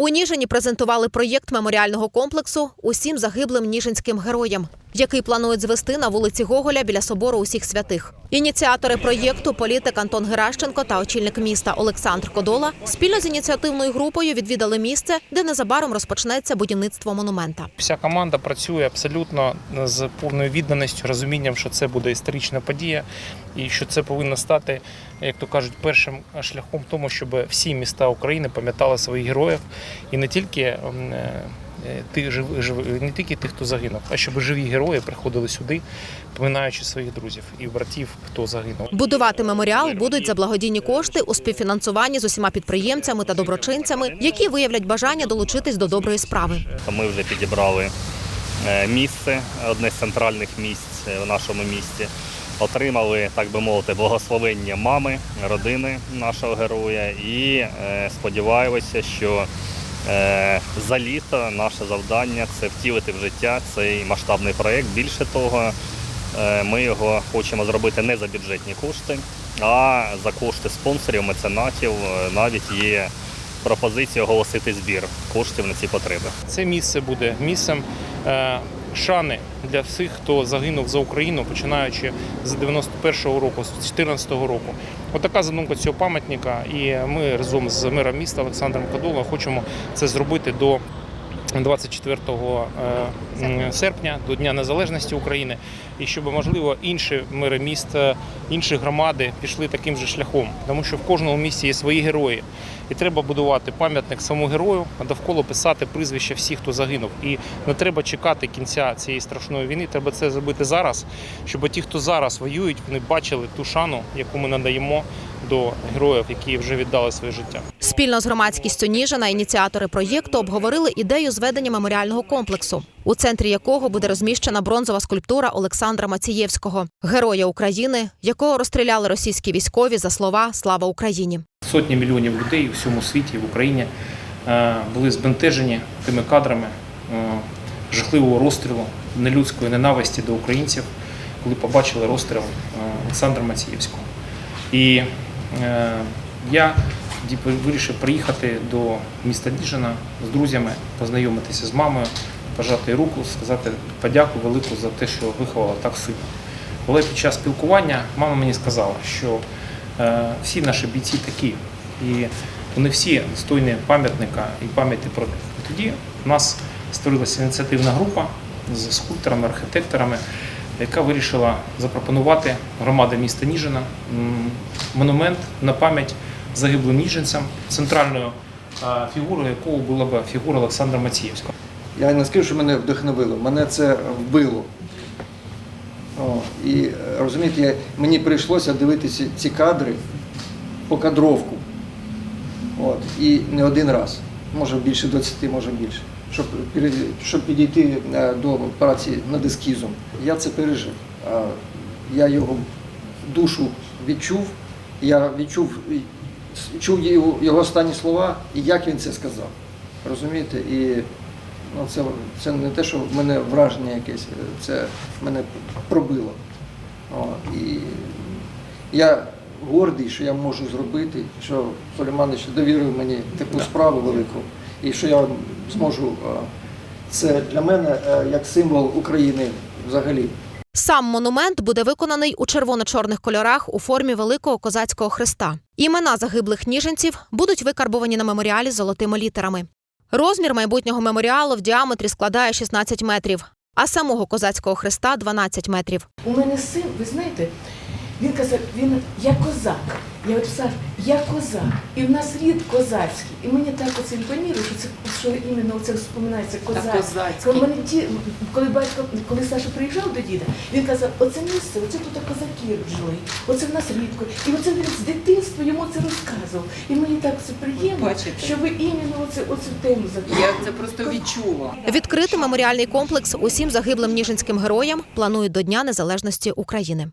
У Ніжині презентували проєкт меморіального комплексу усім загиблим ніжинським героям, який планують звести на вулиці Гоголя біля собору усіх святих. Ініціатори проєкту політик Антон Геращенко та очільник міста Олександр Кодола спільно з ініціативною групою відвідали місце, де незабаром розпочнеться будівництво монумента. Вся команда працює абсолютно з повною відданістю, розумінням, що це буде історична подія, і що це повинно стати, як то кажуть, першим шляхом тому, щоб всі міста України пам'ятали своїх героїв і не тільки е, тих жив, жив- не тільки тих, хто загинув, а щоб живі герої приходили сюди, поминаючи своїх друзів і братів, хто загинув. Будувати меморіал будуть за благодійні кошти у співфінансуванні з усіма підприємцями та доброчинцями, які виявлять бажання долучитись до доброї справи. Ми вже підібрали е, місце, одне з центральних місць е, в нашому місті. Отримали, так би мовити, благословення мами, родини нашого героя і е, сподіваємося, що е, за літо наше завдання це втілити в життя цей масштабний проєкт. Більше того, е, ми його хочемо зробити не за бюджетні кошти, а за кошти спонсорів, меценатів. Е, Навіть є пропозиція оголосити збір коштів на ці потреби. Це місце буде місцем е, шани для всіх, хто загинув за Україну, починаючи з 91-го року, з 2014 року. Отака задумка цього пам'ятника, і ми разом з мером міста Олександром Кадула хочемо це зробити до 24 е, серпня, до Дня Незалежності України, і щоб можливо інші мери міст, е, інші громади пішли таким же шляхом, тому що в кожному місті є свої герої. І треба будувати пам'ятник самому герою, а довкола писати прізвища всіх, хто загинув. І не треба чекати кінця цієї страшної війни. Треба це зробити зараз, щоб ті, хто зараз воюють, вони бачили ту шану, яку ми надаємо до героїв, які вже віддали своє життя. Спільно з громадськістю Ніжина ініціатори проєкту обговорили ідею зведення меморіального комплексу, у центрі якого буде розміщена бронзова скульптура Олександра Мацієвського, героя України, якого розстріляли російські військові за слова Слава Україні. Сотні мільйонів людей у всьому світі, в Україні е, були збентежені тими кадрами е, жахливого розстрілу, нелюдської ненависті до українців, коли побачили розстріл е, Олександра Мацієвського. І я тоді вирішив приїхати до міста Ніжина з друзями, познайомитися з мамою, пожати руку, сказати подяку велику за те, що виховала так сина. Але під час спілкування мама мені сказала, що е, всі наші бійці такі, і вони всі достойні пам'ятника і пам'яті про них. Тоді у нас створилася ініціативна група з скульпторами, архітекторами, яка вирішила запропонувати громаді міста Ніжина монумент на пам'ять загиблим ніжинцям, центральною е, фігурою якого була б фігура Олександра Мацієвського. Я не скажу, що мене вдохновило, мене це вбило. О, і е, розумієте, мені прийшлося дивитися ці кадри по кадровку. От, і не один раз, може більше 20, може більше, щоб, щоб підійти е, до праці над ескізом. Я це пережив. Я його душу відчув, я відчув, чув його, останні слова і як він це сказав. Розумієте? І ну, це, це не те, що в мене враження якесь, це мене пробило. О, і я гордий, що я можу зробити, що Соліманович довірив мені таку справу велику, і що я зможу. е, Це для мене е, як символ України взагалі. Сам монумент буде виконаний у червоно-чорних кольорах у формі великого козацького хреста. Імена загиблих ніженців будуть викарбовані на меморіалі золотими літерами. Розмір майбутнього меморіалу в діаметрі складає 16 метрів, а самого козацького хреста 12 метрів. У мене син, ви знаєте, він казав, він як козак. Я от писав, я козак. І в нас рід козацький. І мені так оце імпонірує, що це що іменно це вспоминається козацький. Коли мене ті, коли батько, коли Саша приїжджав до діда, він казав, оце місце, оце тут козаки жили, оце в нас рідко. І оце він з дитинства йому це розказував. І мені так це приємно, Бачите? що ви іменно оце, оцю тему закрили. Я це просто відчула. Відкрити меморіальний комплекс усім загиблим ніжинським героям планують до Дня Незалежності України.